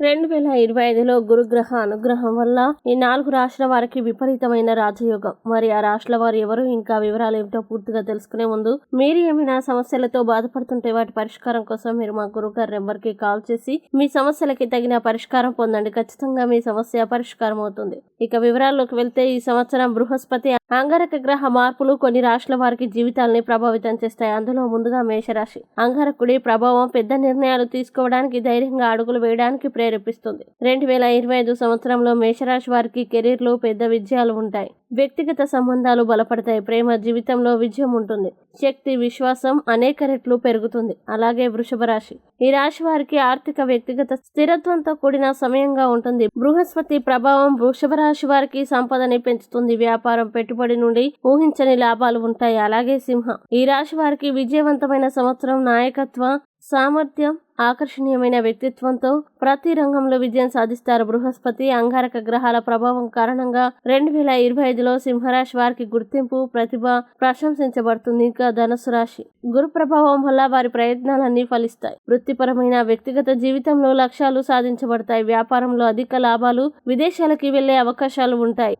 రెండు వేల ఇరవై ఐదులో గురుగ్రహ అనుగ్రహం వల్ల ఈ నాలుగు రాష్ట్రాల వారికి విపరీతమైన రాజయోగం. మరి ఆ రాష్ట్రాల వారు ఎవరు? ఇంకా వివరాలు ఏమిటో పూర్తిగా తెలుసుకునే ముందు మీరు ఏమైనా సమస్యలతో బాధపడుతుంటే వాటి పరిష్కారం కోసం మీరు మా గురుగారి నెంబర్కి కాల్ చేసి మీ సమస్యలకి తగిన పరిష్కారం పొందండి. ఖచ్చితంగా మీ సమస్య పరిష్కారం అవుతుంది. ఇక వివరాల్లోకి వెళ్తే ఈ సంవత్సరం బృహస్పతి అంగారక గ్రహ మార్పులు కొన్ని రాష్ట్రాల వారికి జీవితాల్ని ప్రభావితం చేస్తాయి. అందులో ముందుగా మేషరాశి. అంగారకుడి ప్రభావం పెద్ద నిర్ణయాలు తీసుకోవడానికి ధైర్యంగా అడుగులు వేయడానికి ప్రేరేపిస్తుంది. రెండు వేల ఇరవై ఐదు సంవత్సరంలో మేషరాశి వారికి కెరీర్లో పెద్ద విజయాలు ఉంటాయి. వ్యక్తిగత సంబంధాలు బలపడతాయి. ప్రేమ జీవితంలో విజయం ఉంటుంది. శక్తి విశ్వాసం అనేక రెట్లు పెరుగుతుంది. అలాగే వృషభ రాశి. ఈ రాశి వారికి ఆర్థిక వ్యక్తిగత స్థిరత్వంతో కూడిన సమయంగా ఉంటుంది. బృహస్పతి ప్రభావం వృషభ రాశి వారికి సంపదని పెంచుతుంది. వ్యాపారం పెట్టుబడి నుండి ఊహించని లాభాలు ఉంటాయి. అలాగే సింహం. ఈ రాశి వారికి విజయవంతమైన సంవత్సరం నాయకత్వ సామర్థ్యం ఆకర్షణీయమైన వ్యక్తిత్వంతో ప్రతి రంగంలో విజయం సాధిస్తారు బృహస్పతి. అంగారక గ్రహాల ప్రభావం కారణంగా రెండు వేల ఇరవై ఐదులో సింహరాశి వారికి గుర్తింపు ప్రతిభ ప్రశంసించబడుతుంది. ఇంకా ధనుసు రాశి. గురు ప్రభావం వల్ల వారి ప్రయత్నాలన్నీ ఫలిస్తాయి. వృత్తిపరమైన వ్యక్తిగత జీవితంలో లక్ష్యాలు సాధించబడతాయి. వ్యాపారంలో అధిక లాభాలు విదేశాలకి వెళ్ళే అవకాశాలు ఉంటాయి.